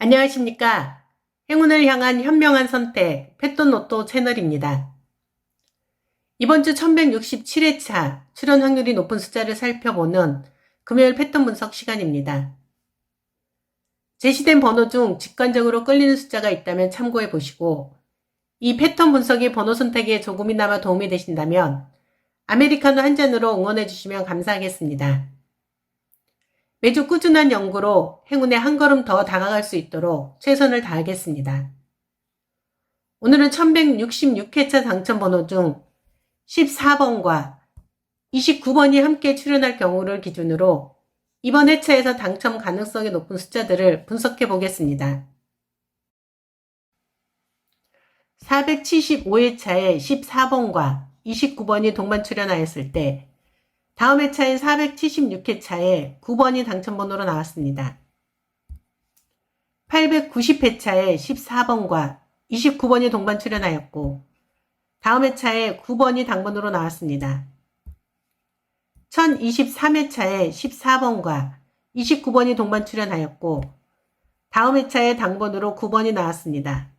안녕하십니까. 행운을 향한 현명한 선택, 패돈로또 채널입니다. 이번 주 1167회차 출연 확률이 높은 숫자를 살펴보는 금요일 패턴 분석 시간입니다. 제시된 번호 중 직관적으로 끌리는 숫자가 있다면 참고해 보시고, 이 패턴 분석이 번호 선택에 조금이나마 도움이 되신다면, 아메리카노 한 잔으로 응원해 주시면 감사하겠습니다. 매주 꾸준한 연구로 행운에 한 걸음 더 다가갈 수 있도록 최선을 다하겠습니다. 오늘은 1166회차 당첨번호 중 14번과 29번이 함께 출연할 경우를 기준으로 이번 회차에서 당첨 가능성이 높은 숫자들을 분석해 보겠습니다. 475회차에 14번과 29번이 동반 출연하였을 때 다음 회차인 476회차에 9번이 당첨번호로 나왔습니다. 890회차에 14번과 29번이 동반 출연하였고 다음 회차에 9번이 당번으로 나왔습니다. 1023회차에 14번과 29번이 동반 출연하였고 다음 회차에 당번으로 9번이 나왔습니다.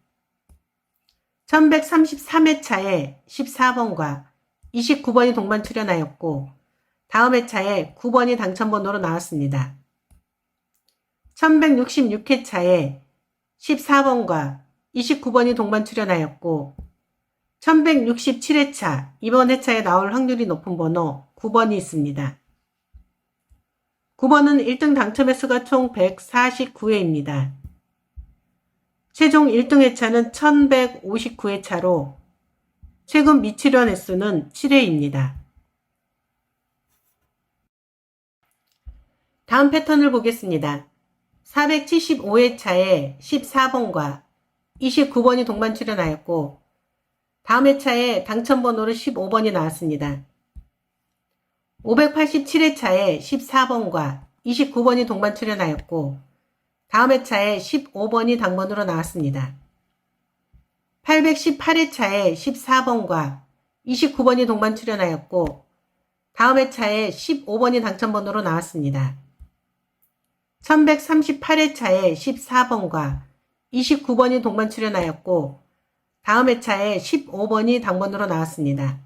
1133회차에 14번과 29번이 동반 출연하였고 다음 회차에 9번이 당첨번호로 나왔습니다. 1166회차에 14번과 29번이 동반 출연하였고 1167회차 이번 회차에 나올 확률이 높은 번호 9번이 있습니다. 9번은 1등 당첨 횟수가 총 149회입니다. 최종 1등 회차는 1159회차로 최근 미출연 횟수는 7회입니다. 다음 패턴을 보겠습니다. 475회차에 14번과 29번이 동반 출연하였고 다음 회차에 당첨번호로 15번이 나왔습니다. 587회차에 14번과 29번이 동반 출연하였고 다음 회차에 15번이 당번으로 나왔습니다. 818회차에 14번과 29번이 동반 출연하였고 다음 회차에 15번이 당첨번호로 나왔습니다. 1138회차에 14번과 29번이 동반 출연하였고 다음 회차에 15번이 당번으로 나왔습니다.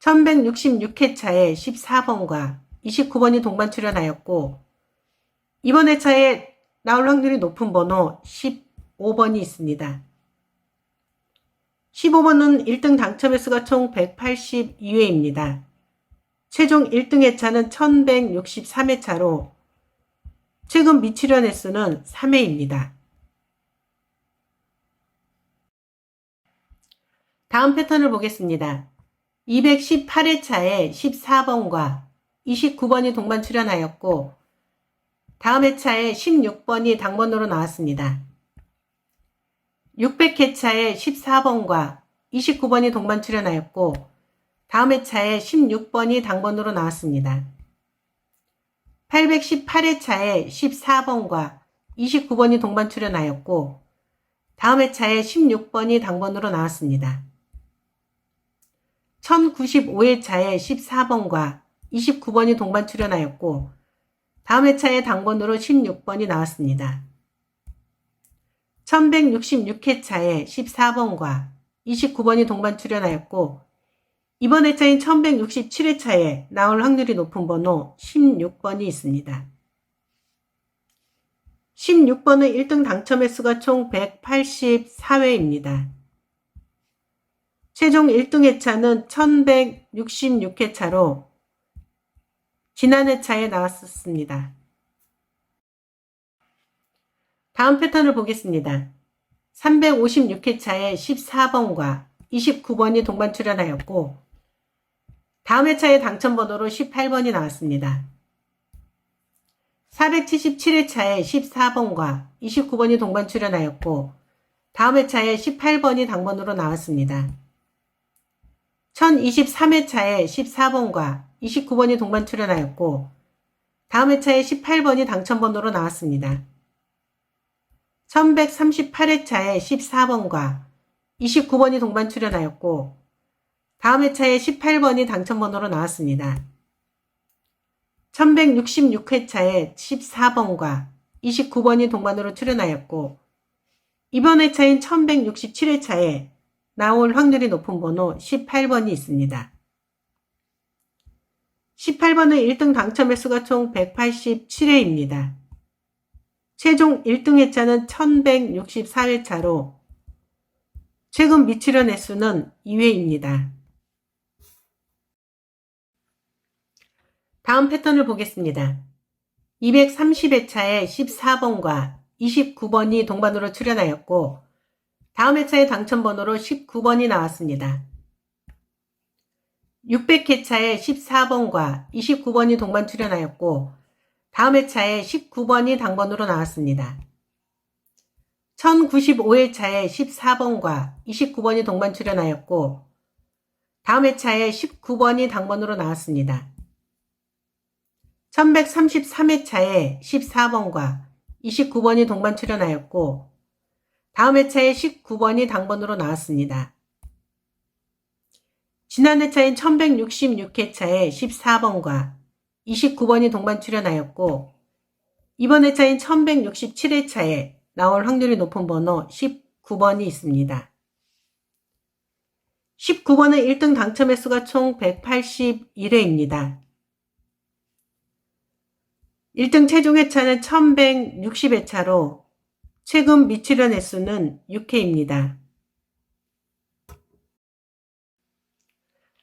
1166회차에 14번과 29번이 동반 출연하였고 이번 회차에 나올 확률이 높은 번호 15번이 있습니다. 15번은 1등 당첨 횟수가 총 182회입니다. 최종 1등 회차는 1163회차로 최근 미출연 횟수는 3회입니다. 다음 패턴을 보겠습니다. 218회차에 14번과 29번이 동반 출연하였고 다음 회차에 16번이 당번으로 나왔습니다. 600회차에 14번과 29번이 동반 출연하였고 다음 회차에 16번이 당번으로 나왔습니다. 818회차에 14번과 29번이 동반 출연하였고 다음 회차에 16번이 당번으로 나왔습니다. 1095회차에 14번과 29번이 동반 출연하였고 다음 회차에 당번으로 16번이 나왔습니다. 1166회차에 14번과 29번이 동반 출연하였고 이번 회차인 1167회차에 나올 확률이 높은 번호 16번이 있습니다. 16번은 1등 당첨 횟수가 총 184회입니다. 최종 1등 회차는 1166회차로 지난 회차에 나왔었습니다. 다음 패턴을 보겠습니다. 356회차에 14번과 29번이 동반 출연하였고 다음 회차에 당첨번호로 18번이 나왔습니다. 477회차에 14번과 29번이 동반 출연하였고 다음 회차에 18번이 당번으로 나왔습니다. 1023회차에 14번과 29번이 동반 출연하였고 다음 회차에 18번이 당첨번호로 나왔습니다. 1138회차에 14번과 29번이 동반 출연하였고 다음 회차에 18번이 당첨번호로 나왔습니다. 1166회차에 14번과 29번이 동반으로 출연하였고 이번 회차인 1167회차에 나올 확률이 높은 번호 18번이 있습니다. 18번은 1등 당첨 횟수가 총 187회입니다. 최종 1등 회차는 1164회차로 최근 미출연 횟수는 2회입니다. 다음 패턴을 보겠습니다. 230회차에 14번과 29번이 동반으로 출연하였고 다음 회차의 당첨번호로 19번이 나왔습니다. 600회차에 14번과 29번이 동반 출연하였고 다음 회차에 19번이 당번으로 나왔습니다. 1095회차에 14번과 29번이 동반 출연하였고 다음 회차에 19번이 당번으로 나왔습니다. 1133회차에 14번과 29번이 동반 출연하였고 다음 회차에 19번이 당번으로 나왔습니다. 지난 회차인 1166회차에 14번과 29번이 동반 출연하였고 이번 회차인 1167회차에 나올 확률이 높은 번호 19번이 있습니다. 19번은 1등 당첨 횟수가 총 181회입니다. 1등 최종 회차는 1160회차로 최근 미출연 횟수는 6회입니다.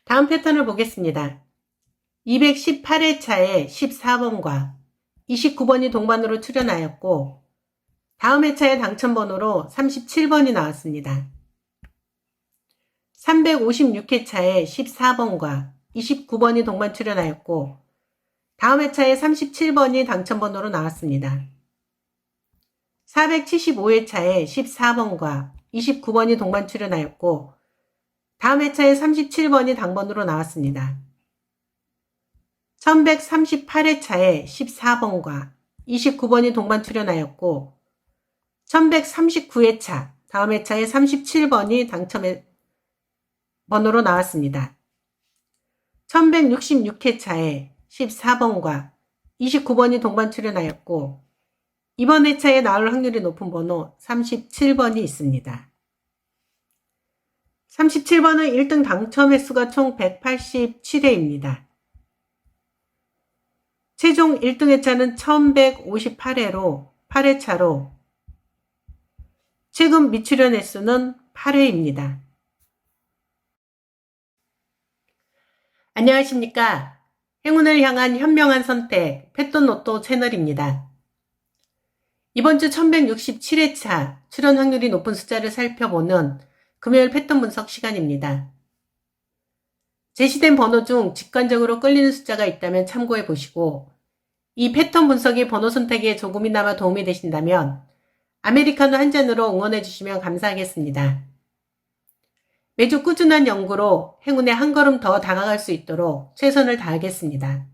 다음 패턴을 보겠습니다. 218회차에 14번과 29번이 동반으로 출연하였고 다음 회차의 당첨번호로 37번이 나왔습니다. 356회차에 14번과 29번이 동반 출연하였고 다음 회차에 37번이 당첨번호로 나왔습니다. 475회차에 14번과 29번이 동반 출연하였고 다음 회차에 37번이 당번으로 나왔습니다. 1138회차에 14번과 29번이 동반 출연하였고 1139회차 다음 회차에 37번이 당첨 번호로 나왔습니다. 1166회차에 14번과 29번이 동반 출연하였고 이번 회차에 나올 확률이 높은 번호 37번이 있습니다. 37번은 1등 당첨 횟수가 총 187회입니다. 최종 1등 회차는 1158회로 8회차로 최근 미출연 횟수는 8회입니다. 안녕하십니까. 행운을 향한 현명한 선택, 패톤로또 채널입니다. 이번 주 1167회차 출연 확률이 높은 숫자를 살펴보는 금요일 패턴 분석 시간입니다. 제시된 번호 중 직관적으로 끌리는 숫자가 있다면 참고해 보시고 이 패턴 분석이 번호 선택에 조금이나마 도움이 되신다면 아메리카노 한 잔으로 응원해 주시면 감사하겠습니다. 매주 꾸준한 연구로 행운에 한 걸음 더 다가갈 수 있도록 최선을 다하겠습니다.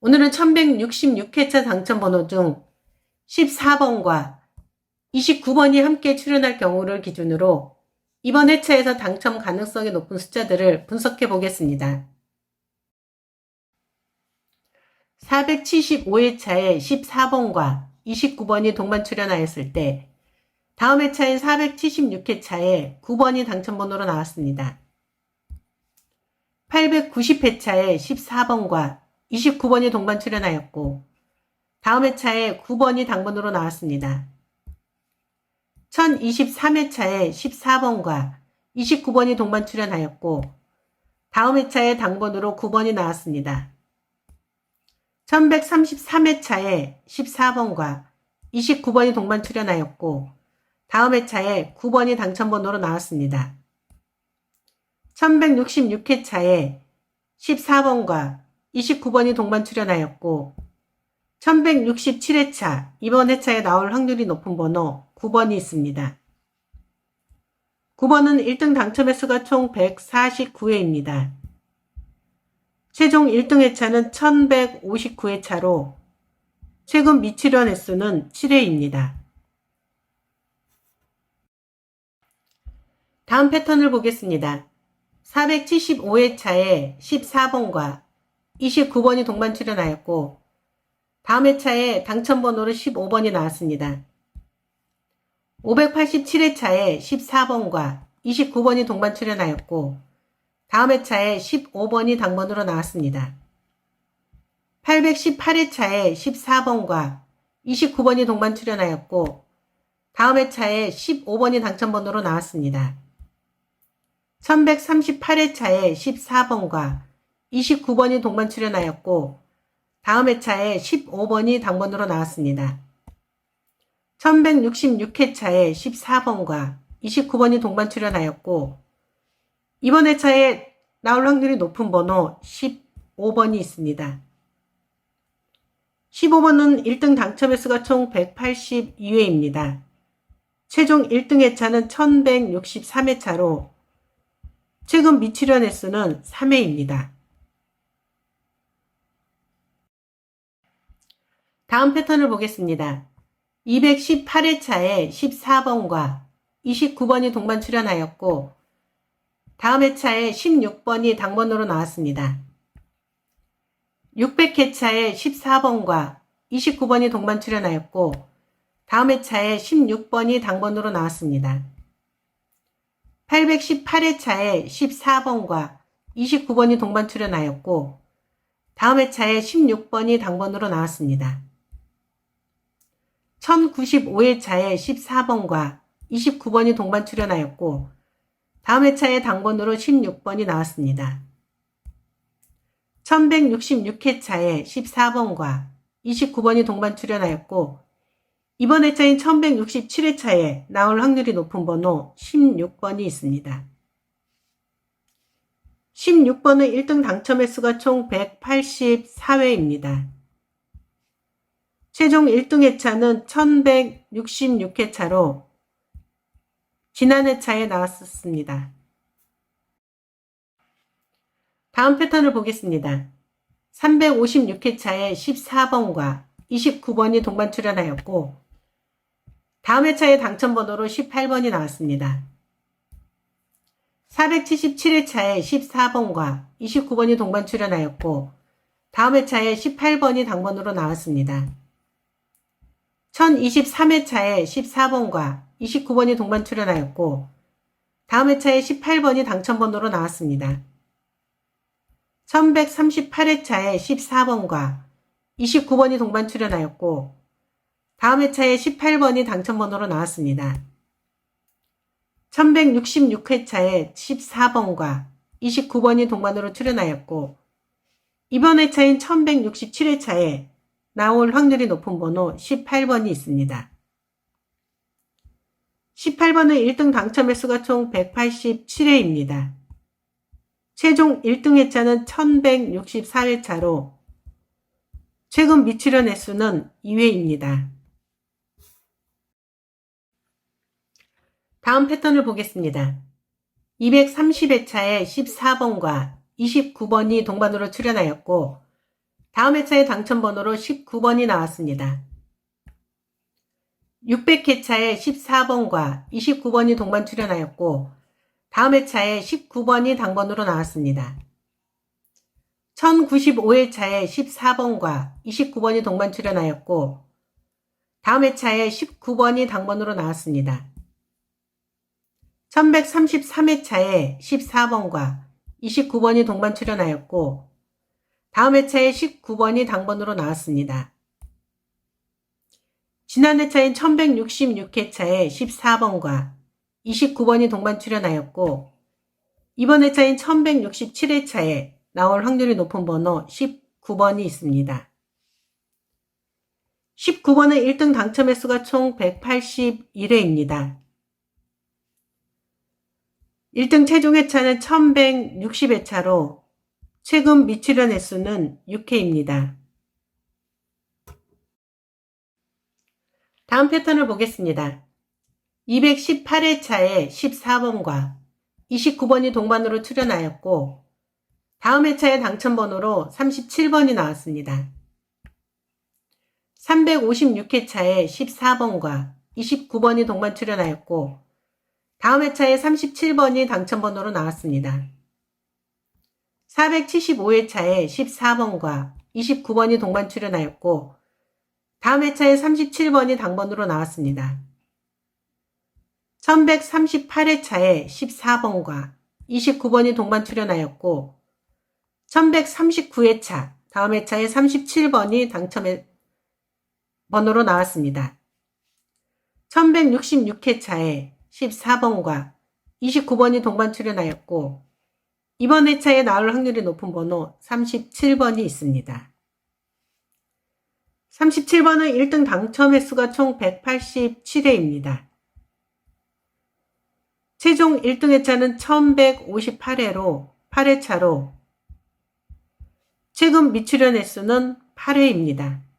오늘은 1166회차 당첨 번호 중 14번과 29번이 함께 출연할 경우를 기준으로 이번 회차에서 당첨 가능성이 높은 숫자들을 분석해 보겠습니다. 475회차에 14번과 29번이 동반 출연하였을 때 다음 회차인 476회차에 9번이 당첨번호로 나왔습니다. 890회차에 14번과 29번이 동반 출연하였고 다음 회차에 9번이 당번으로 나왔습니다. 1023회차에 14번과 29번이 동반 출연하였고 다음 회차에 당번으로 9번이 나왔습니다. 1133회차에 14번과 29번이 동반 출연하였고 다음 회차에 9번이 당첨번호로 나왔습니다. 1166회차에 14번과 29번이 동반 출연하였고 1167회차 이번 회차에 나올 확률이 높은 번호 9번이 있습니다. 9번은 1등 당첨 횟수가 총 149회입니다. 최종 1등 회차는 1159회차로 최근 미출연 횟수는 7회입니다. 다음 패턴을 보겠습니다. 475회차에 14번과 29번이 동반 출연하였고 다음 회차에 당첨번호로 15번이 나왔습니다. 587회차에 14번과 29번이 동반 출연하였고 다음 회차에 15번이 당번으로 나왔습니다. 818회차에 14번과 29번이 동반 출연하였고 다음 회차에 15번이 당첨번호로 나왔습니다. 1138회차에 14번과 29번이 동반 출연하였고 다음 회차에 15번이 당번으로 나왔습니다. 1166회차에 14번과 29번이 동반 출연하였고 이번 회차에 나올 확률이 높은 번호 15번이 있습니다. 15번은 1등 당첨 횟 수가 총 182회입니다. 최종 1등 회차는 1163회차로 최근 미출연 횟수는 3회입니다. 다음 패턴을 보겠습니다. 218회차에 14번과 29번이 동반 출연하였고 다음 회차에 16번이 당번으로 나왔습니다. 600회차에 14번과 29번이 동반 출연하였고 다음 회차에 16번이 당번으로 나왔습니다. 818회차에 14번과 29번이 동반 출연하였고 다음 회차에 16번이 당번으로 나왔습니다. 1095회차에 14번과 29번이 동반 출연하였고 다음 회차에 당번으로 16번이 나왔습니다. 1166회차에 14번과 29번이 동반 출연하였고 이번 회차인 1167회차에 나올 확률이 높은 번호 16번이 있습니다. 16번의 1등 당첨 횟수가 총 184회입니다. 최종 1등 회차는 1166회차로 지난 회차에 나왔었습니다. 다음 패턴을 보겠습니다. 356회차에 14번과 29번이 동반 출연하였고 다음 회차에 당첨번호로 18번이 나왔습니다. 477회차에 14번과 29번이 동반 출연하였고 다음 회차에 18번이 당번으로 나왔습니다. 1023회차에 14번과 29번이 동반 출연하였고 다음 회차에 18번이 당첨번호로 나왔습니다. 1138회차에 14번과 29번이 동반 출연하였고 다음 회차에 18번이 당첨번호로 나왔습니다. 1166회차에 14번과 29번이 동반으로 출연하였고 이번 회차인 1167회차에 나올 확률이 높은 번호 18번이 있습니다. 18번의 1등 당첨 횟수가 총 187회입니다. 최종 1등 회차는 1164회차로 최근 미출연 횟수는 2회입니다. 다음 패턴을 보겠습니다. 230회차에 14번과 29번이 동반으로 출연하였고 다음 회차의 당첨번호로 19번이 나왔습니다. 600회차에 14번과 29번이 동반 출연하였고 다음 회차에 19번이 당번으로 나왔습니다. 1095회차에 14번과 29번이 동반 출연하였고 다음 회차에 19번이 당번으로 나왔습니다. 1133회차에 14번과 29번이 동반 출연하였고 다음 회차에 19번이 당번으로 나왔습니다. 지난 회차인 1166회차에 14번과 29번이 동반 출연하였고 이번 회차인 1167회차에 나올 확률이 높은 번호 19번이 있습니다. 19번의 1등 당첨 횟수가 총 181회입니다. 1등 최종 회차는 1160회차로 최근 미출연 횟수는 6회입니다. 다음 패턴을 보겠습니다. 218회차에 14번과 29번이 동반으로 출연하였고 다음 회차의 당첨번호로 37번이 나왔습니다. 356회차에 14번과 29번이 동반 출연하였고 다음 회차에 37번이 당첨번호로 나왔습니다. 475회차에 14번과 29번이 동반 출연하였고 다음 회차에 37번이 당번으로 나왔습니다. 1138회차에 14번과 29번이 동반 출연하였고 1139회차 다음 회차에 37번이 당첨의 번호로 나왔습니다. 1166회차에 14번과 29번이 동반 출연하였고 이번 회차에 나올 확률이 높은 번호 37번이 있습니다. 37번은 1등 당첨 횟수가 총 187회입니다. 최종 1등 회차는 1158회로 8회차로 최근 미출연 횟수는 8회입니다.